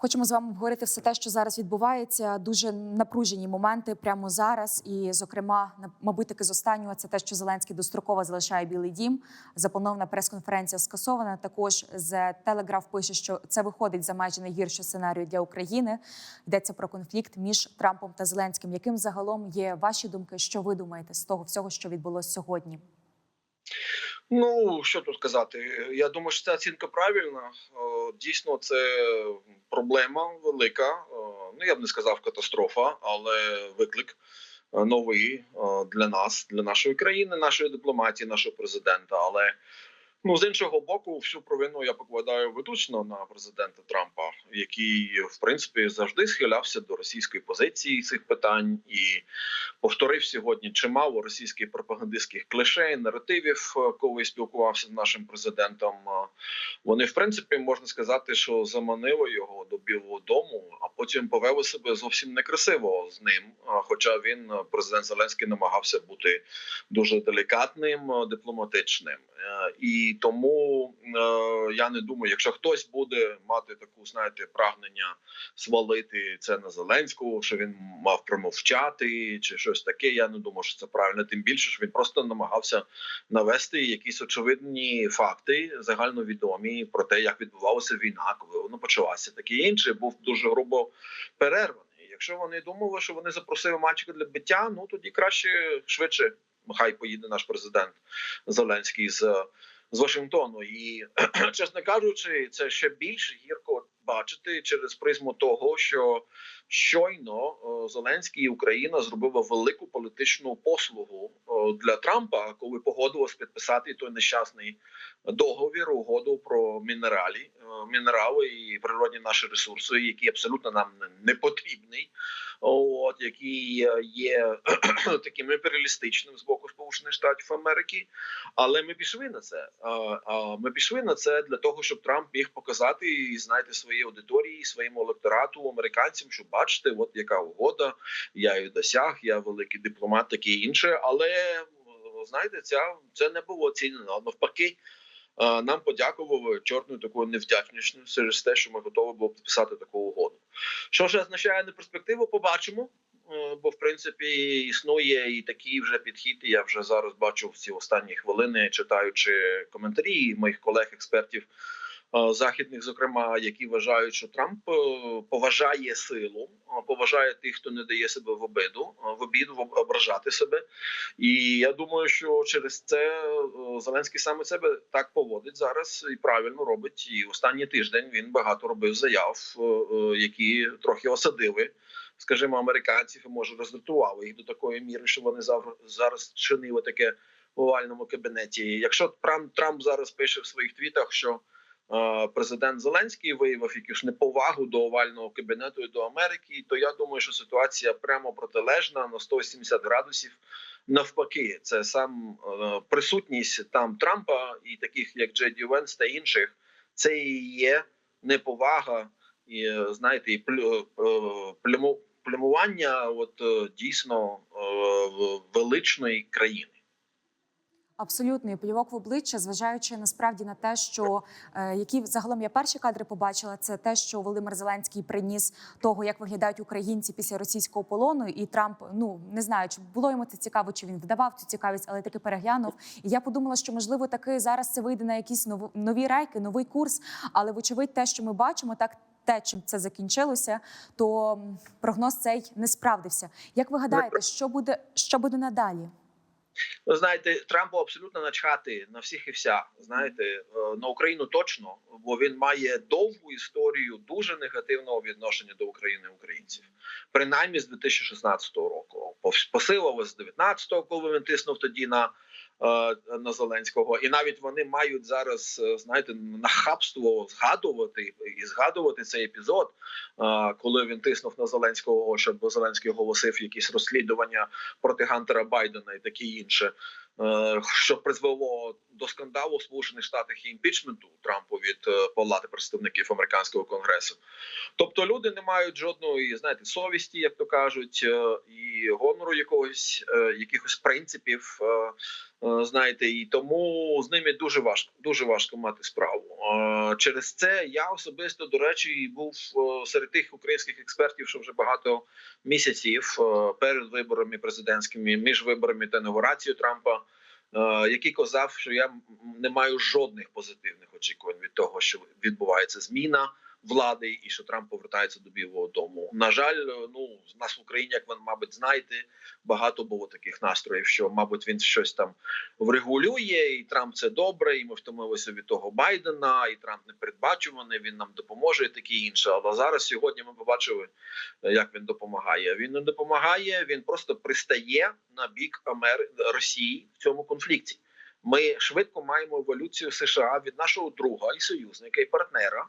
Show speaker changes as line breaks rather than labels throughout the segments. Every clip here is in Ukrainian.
Хочемо з вами обговорити все те, що зараз відбувається. Дуже напружені моменти прямо зараз. І, зокрема, мабуть, таки з останнього це те, що Зеленський достроково залишає Білий Дім. Запланована прес-конференція скасована. Також з Телеграф пише, що це виходить за майже найгірший сценарій для України. Йдеться про конфлікт між Трампом та Зеленським. Яким загалом є ваші думки? Що ви думаєте з того всього, що відбулося сьогодні?
Ну що тут сказати? Я думаю, що ця оцінка правильна. Дійсно, це проблема велика. Ну я б не сказав катастрофа, але виклик е, новий е, для нас, для нашої країни, нашої дипломатії, нашого президента. Але ну з іншого боку, всю провину я покладаю виключно на президента Трампа, який в принципі завжди схилявся до російської позиції цих питань і повторив сьогодні чимало російських пропагандистських клишей, наративів, е, коли спілкувався з нашим президентом. Е, Вони, в принципі, можна сказати, що заманили його до Білого Дому, а потім повели себе зовсім некрасиво з ним. Е, Хоча він, президент Зеленський, намагався бути дуже делікатним, дипломатичним. І тому е, я не думаю, якщо хтось буде мати таку, знаєте, прагнення свалити це на Зеленського, що він мав промовчати чи щось таке. Я не думаю, що це правильно. Тим більше, що він просто намагався навести якісь очевидні факти, загальновідомі про те, як відбувалася війна, коли вона почалася. Таке інше був дуже грубо перерваний. Якщо вони думали, що вони запросили мальчика для биття, ну тоді краще швидше. Хай поїде наш президент Зеленський з, з Вашингтону. І чесно кажучи, це ще більш гірко бачити через призму того, що щойно е, Зеленський і Україна зробила велику політичну послугу е, для Трампа, коли погодилось підписати той нещасний договір, угоду про мінералі, е, мінерали і природні наші ресурси, які абсолютно нам не- потрібні. От який є таким імперіалістичним з боку Сполучених Штатів Америки, але ми пішли на це. Ми пішли на це для того, щоб Трамп міг показати і знаєте своїй аудиторії, своєму електорату, американцям, що бачите, от яка угода, я її досяг, я великий дипломат, таке інше. Але е, знаєте, ця це не було оцінено. Навпаки, е, нам подякували чорною такою невдячністю через те, що ми готові були підписати таку угоду. Що ж означає на перспективу, побачимо. Е, Бо в принципі існує і такий вже підхід. Я вже зараз бачу в ці останні хвилини, читаючи коментарі моїх колег-експертів західних, зокрема, які вважають, що Трамп е, поважає силу, е, поважає тих, хто не дає себе в обиду, е, в обіду в- ображати себе. І я думаю, що через це е, Зеленський саме себе так поводить зараз і правильно робить. І останній тиждень він багато робив заяв, е, е, які трохи осадили. Скажімо, американців може роздратували їх до такої міри, що вони зараз чинили таке в овальному кабінеті. Якщо Трамп, Трамп зараз пише в своїх твітах, що е, президент Зеленський виявив якусь неповагу до овального кабінету і до Америки, то я думаю, що ситуація прямо протилежна на 180 градусів. Навпаки, це сам е, присутність там Трампа і таких як Джеді Венс та інших, це і є неповага, і е, знаєте, і плю, е, плямування от дійсно величної країни.
Абсолютно і плівок в обличчя, зважаючи насправді на те, що е, які загалом я перші кадри побачила, це те, що Володимир Зеленський приніс того, як виглядають українці після російського полону, і Трамп ну не знаю, чи було йому це цікаво, чи він вдавав цю цікавість, але таки переглянув. І я подумала, що можливо таки зараз це вийде на якісь нов- нові рейки, новий курс. Але вочевидь, те, що ми бачимо, так. Те, чим це закінчилося, то прогноз цей не справдився. Як ви гадаєте, що буде що буде надалі?
Ви знаєте, Трампу абсолютно начхати на всіх і вся. Знаєте, е, на Україну точно, бо він має довгу історію дуже негативного відношення до України українців, принаймні з 2016 року. Пос- Посилило з 19-го, коли він тиснув тоді на. Е, На Зеленського, і навіть вони мають зараз, е, знаєте, нахабство згадувати і згадувати цей епізод, е, коли він тиснув на Зеленського, щоб Зеленський оголосив якісь розслідування проти Гантера Байдена і таке інше. Е, що призвело до скандалу в Сполучених Штатах і імпічменту Трампу від е, Палати представників американського конгресу. Тобто люди не мають жодної знаєте совісті, як то кажуть, е, і гонору якогось якихось принципів. Знаєте, і тому з ними дуже важко, дуже важко мати справу. Через це я особисто до речі був серед тих українських експертів, що вже багато місяців перед виборами президентськими, між виборами та інаугурацією Трампа, який казав, що я не маю жодних позитивних очікувань від того, що відбувається зміна влади, і що Трамп повертається до Білого Дому. На жаль, е, ну в нас в Україні, як ви мабуть знаєте, багато було таких настроїв, що мабуть він щось там врегулює, і Трамп це добре, і ми втомилися від того Байдена, і Трамп непередбачуваний, він нам допоможе, і таке інше. Але зараз сьогодні ми побачили, е, як він допомагає. Він не допомагає, він просто пристає на бік Амер... Росії в цьому конфлікті. Ми швидко маємо еволюцію США від нашого друга і союзника і партнера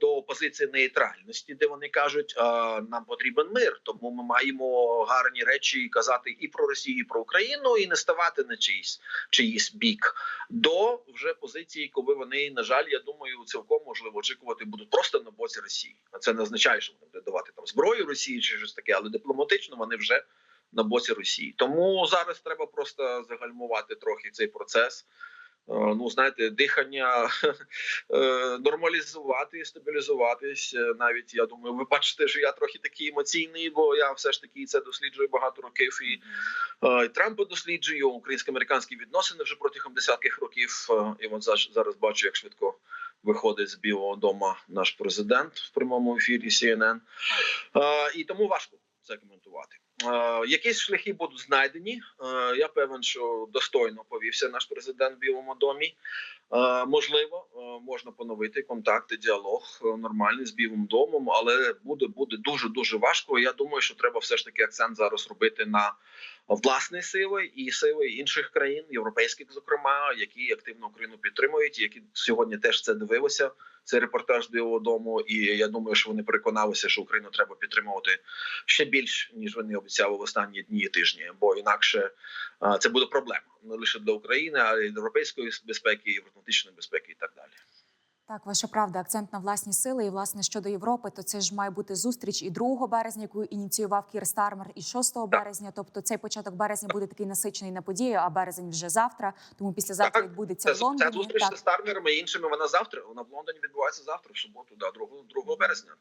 до позиції нейтральності, де вони кажуть, е, нам потрібен мир, тому ми маємо гарні речі казати і про Росію, і про Україну, і не ставати на чиїсь чиїсь бік. До вже позиції, коли вони, на жаль, я думаю, цілком можливо очікувати будуть просто на боці Росії. А це не означає, що вони будуть давати там зброю Росії чи щось таке, але дипломатично вони вже на боці Росії. Тому зараз треба просто загальмувати трохи цей процес. Е, Ну, знаєте, дихання е, нормалізувати, стабілізуватись. Е, Навіть я думаю, ви бачите, що я трохи такий емоційний, бо я все ж таки це досліджую багато років. І і Трампа досліджую українсько-американські відносини вже протягом десятків років. І от зараз, бачу, як швидко виходить з Білого Дому наш президент в прямому ефірі CNN. І тому важко це коментувати. Е, Якісь шляхи будуть знайдені. Е, Я певен, що достойно повівся наш президент в Білому домі. Е, Можливо, можна поновити контакти, діалог нормальний з Білим домом, але буде буде дуже дуже важко. Я думаю, що треба все ж таки акцент зараз робити на власні сили і сили інших країн, європейських, зокрема, які активно Україну підтримують, які сьогодні теж це дивилися. Цей репортаж Білого Дому, і я думаю, що вони переконалися, що Україну треба підтримувати ще більш ніж вони обіцяли в останні дні і тижні, бо інакше це буде проблема не лише для України, а й європейської безпеки, євроатлантичної безпеки і так далі.
Так, ваша правда, акцент на власні сили. І власне щодо Європи, то це ж має бути зустріч і 2 березня, яку ініціював Кір Стармер, і 6 березня. Тобто цей початок березня буде такий насичений на подію, а березень вже завтра. Тому післязавтра
Так,
відбудеться
Це,
в
ця
Лондоні.
зустріч
Так.
з Стармерами і іншими. Вона завтра. Вона в Лондоні відбувається завтра, в суботу, да, 2, 2 березня.